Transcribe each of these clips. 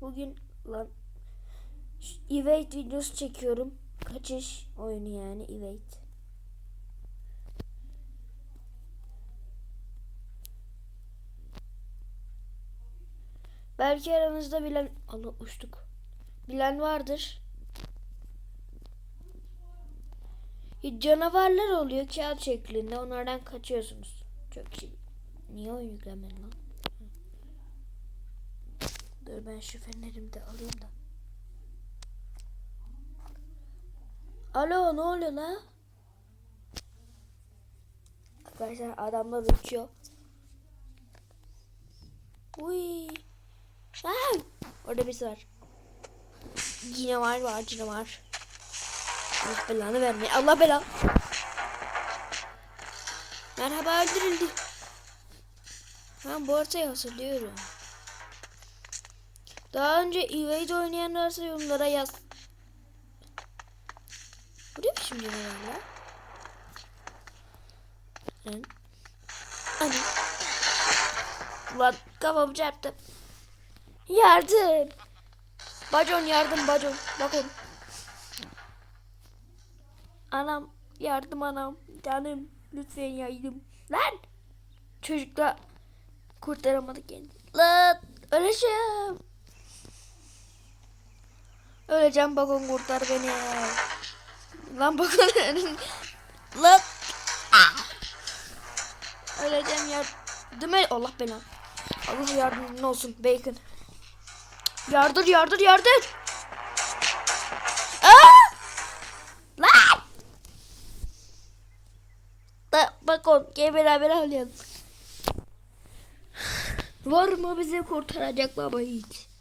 Bugün lan evade videosu çekiyorum. Kaçış oyunu yani evade. Belki aranızda bilen Allah uçtuk. Bilen vardır. Canavarlar oluyor kağıt şeklinde. Onlardan kaçıyorsunuz. Çok iyi. Niye oyun yüklemedin lan? Dur ben şu fenerimi de alayım da. Alo ne oluyor la? Arkadaşlar adamlar uçuyor. Uy. Aa, orada birisi var. Yine var var yine var. Allah belanı vermeyin. Allah belanı. Merhaba öldürüldü. Ben bu haritayı hatırlıyorum. Daha önce Evade oynayan varsa yorumlara yaz. Bu ne biçim canavarlar? Lan. Hani. Ulan kafamı çarptım. Yardım. Bacon yardım bacon. Bakın. Anam yardım anam. Canım lütfen yardım. Lan. Çocukla kurtaramadık kendini. Lan öleceğim. Öleceğim bakın kurtar beni. Lan bakın. Lan. Ah. Öleceğim yardım et. Allah belanı. Allah yardımın olsun bacon. Yardır yardır yardır. Aa! Lan! Da, bak on gel beraber oynayalım. Var mı bizi kurtaracak baba hiç?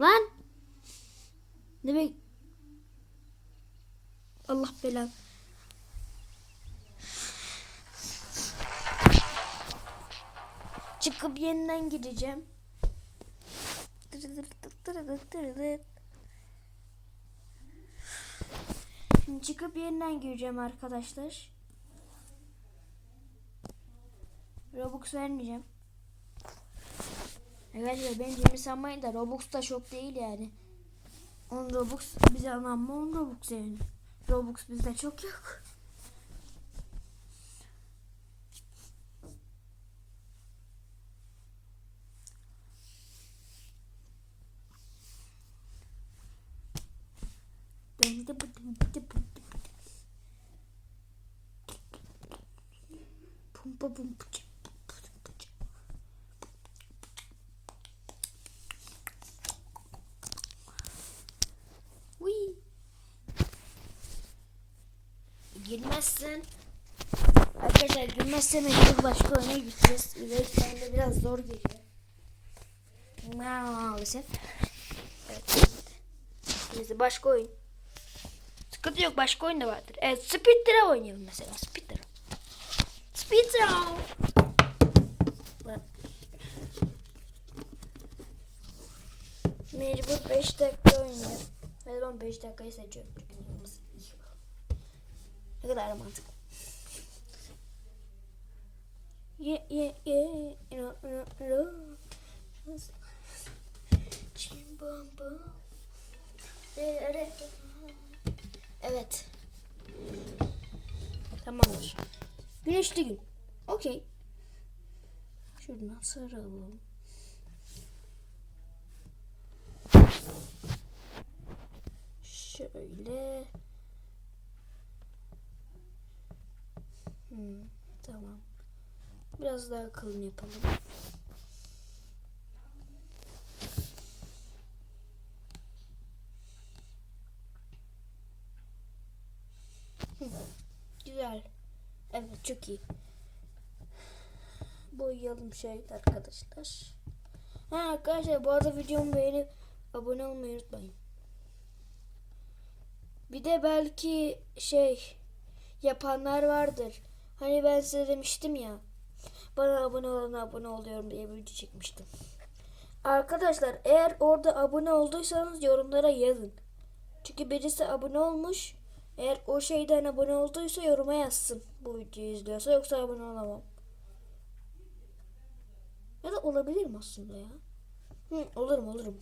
Lan! Ne bek... Allah belanı. Çıkıp yeniden gideceğim. Şimdi çıkıp yeniden gireceğim arkadaşlar. Robux vermeyeceğim. Arkadaşlar bence sanmayın da Robux da çok değil yani. 10 Robux bize alan 10 Robux yani. Robux bizde çok yok. Pumpa pumpa Uy. Girmezsen Arkadaşlar girmezsen bir başka oyuna gideceğiz. İleride de biraz zor geliyor. Maalesef. Evet. Neyse başka oyun. Sıkıntı yok başka oyun da vardır. Evet Speedra oynayalım mesela Speedra. Speedra. Lan. Mecbur 5 dakika oynayalım. Ben 15 dakikayı seçiyorum. Çünkü yalnız iyi. Ne kadar mantıklı. Ye ye ye. Ro ro ro. Çim bom bom. Re re. Evet. Tamamdır. Güneşli gün. Okey. Şuradan saralım. Şöyle. Hmm, tamam. Biraz daha kalın yapalım. Güzel. Evet çok iyi. Boyayalım şöyle arkadaşlar. Ha arkadaşlar bu arada videomu beğenip abone olmayı unutmayın. Bir de belki şey yapanlar vardır. Hani ben size demiştim ya. Bana abone olana abone oluyorum diye bir video çekmiştim. Arkadaşlar eğer orada abone olduysanız yorumlara yazın. Çünkü birisi abone olmuş. Eğer o şeyden abone olduysa yoruma yazsın. Bu videoyu izliyorsa yoksa abone olamam. olabilirim aslında ya. Hı, olurum olurum.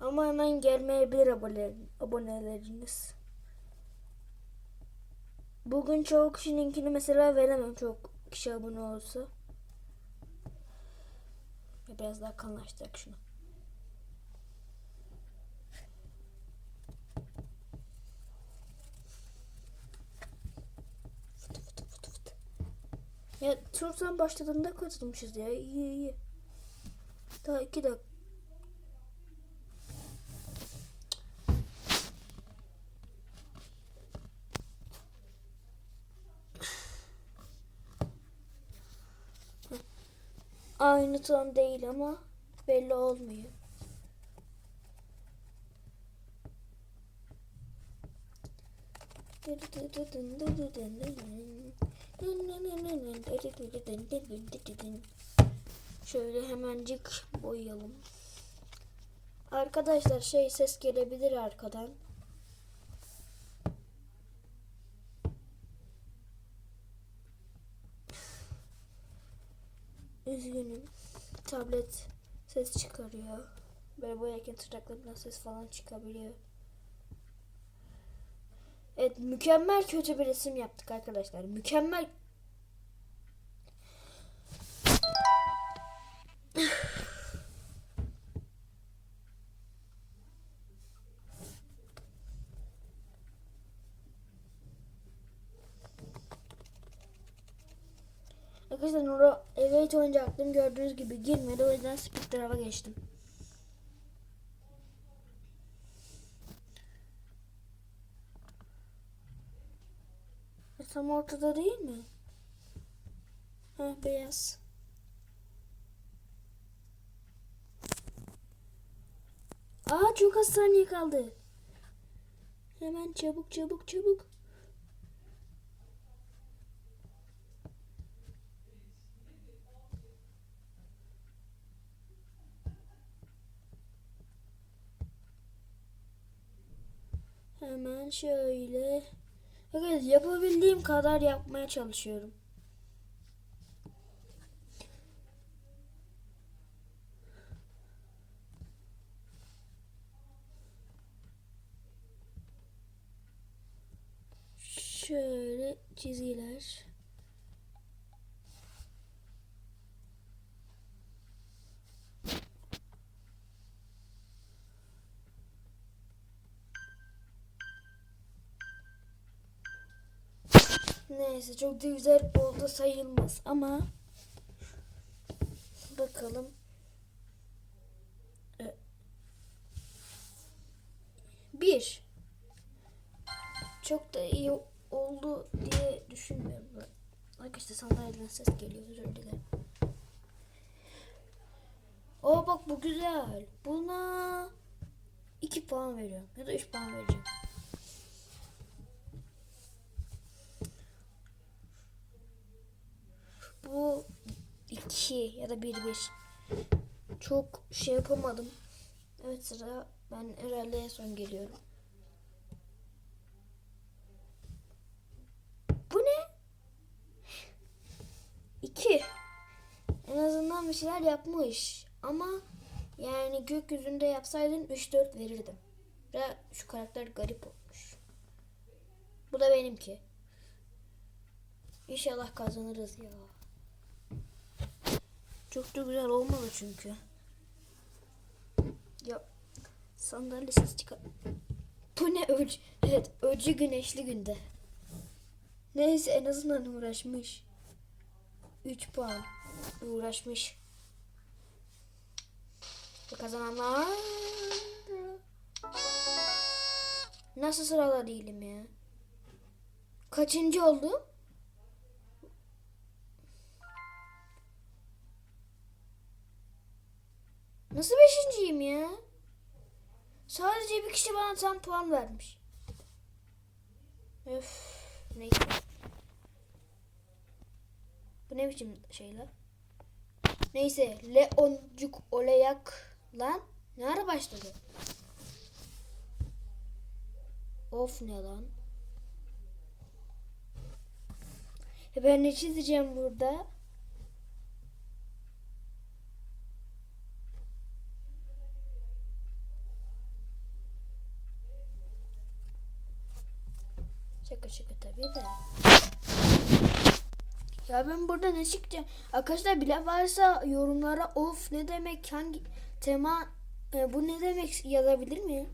Ama hemen gelmeyebilir abone, aboneleriniz. Bugün çoğu kişininkini mesela veremem çok kişi abone olsa. Biraz daha kalınlaştırak şunu. Ya Tursan başladığında katılmışız ya. İyi iyi. Daha iki dakika. Aynı ton değil ama belli olmuyor. Şöyle hemencik boyayalım. Arkadaşlar şey ses gelebilir arkadan. Üzgünüm. Tablet ses çıkarıyor. Böyle boyarken tırnaklarımdan ses falan çıkabiliyor. Evet mükemmel kötü bir resim yaptık arkadaşlar. Mükemmel. Arkadaşlar Nora evet oynayacaktım. Gördüğünüz gibi girmedi. O yüzden speed drive'a geçtim. E, tam ortada değil mi? Ha beyaz. Aa çok az saniye kaldı. Hemen çabuk çabuk çabuk. Hemen şöyle. Evet yapabildiğim kadar yapmaya çalışıyorum. Şöyle çizgiler. Neyse çok da güzel oldu sayılmaz ama bakalım. Ee, Bir. Çok da iyi oldu diye düşünmüyorum. Arkadaşlar sandalyeden ses geliyor özür dilerim. Oo bak bu güzel. Buna 2 puan veriyorum ya da 3 puan vereceğim. Bu 2 ya da 1 1. Çok şey yapamadım. Evet sıra ben herhalde en son geliyorum. Bu ne? 2. En azından bir şeyler yapmış. Ama yani gökyüzünde yapsaydın 3-4 verirdim. Ve şu karakter garip olmuş. Bu da benimki. İnşallah kazanırız ya. Çok da güzel olmalı çünkü. Ya sandalye ses çıkar. Bu ne öcü? Evet öcü güneşli günde. Neyse en azından uğraşmış. 3 puan uğraşmış. Ve kazananlar Nasıl sırada değilim ya? Kaçıncı oldum? Nasıl beşinciyim ya? Sadece bir kişi bana tam puan vermiş. Öf, neyse. Bu ne biçim şeyler? Neyse, Leoncuk Oleyak lan. Ne ara başladı? Of ne lan? E ben ne çizeceğim burada? Şaka tabii de. Ya ben burada ne çıkacağım? Arkadaşlar bile varsa yorumlara of ne demek hangi tema e, bu ne demek yazabilir mi?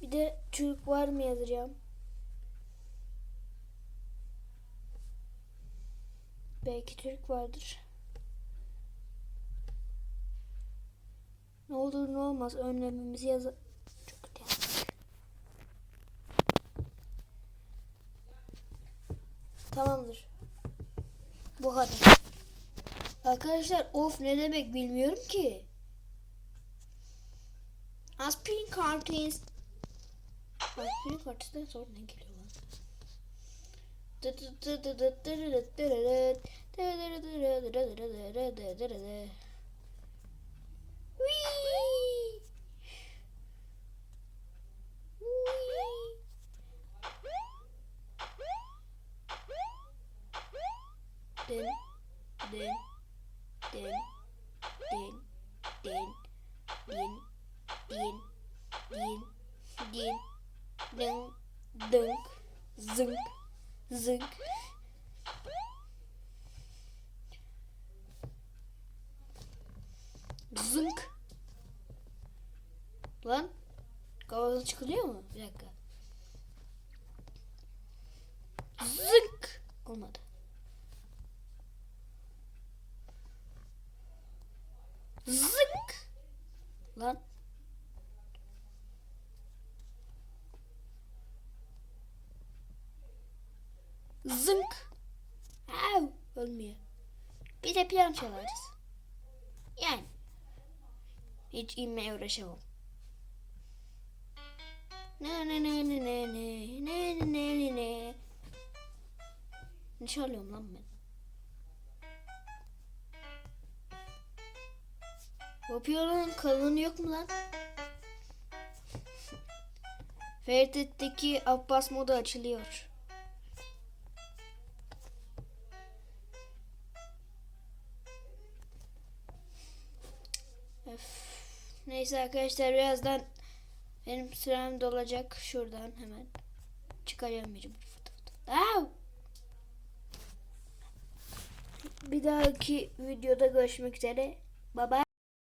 Bir de Türk var mı yazacağım. Belki Türk vardır. Ne olur ne olmaz önlemimizi yaz. Çok. Tamamdır. Bu kadar. Arkadaşlar of ne demek bilmiyorum ki. Aspirin kartins. Aspirin kartinden sonra ne geliyor lan? Din, din. Lan. Kavanoz çıkılıyor mu? Bir dakika. Zınk. Olmadı. Zınk. Lan. Zınk. Au. Ölmüyor. Bir de piyano çalarız. Yani. Hiç inmeye uğraşamam. Ne ne ne ne ne ne ne ne ne ne ne Ne çalıyorum lan ben? Bu piyanonun kalını yok mu lan? Ferit'teki Abbas modu açılıyor. Öf. Neyse arkadaşlar birazdan benim sürem dolacak. Şuradan hemen fıtı. Au! Bir dahaki videoda görüşmek üzere. Bye bye.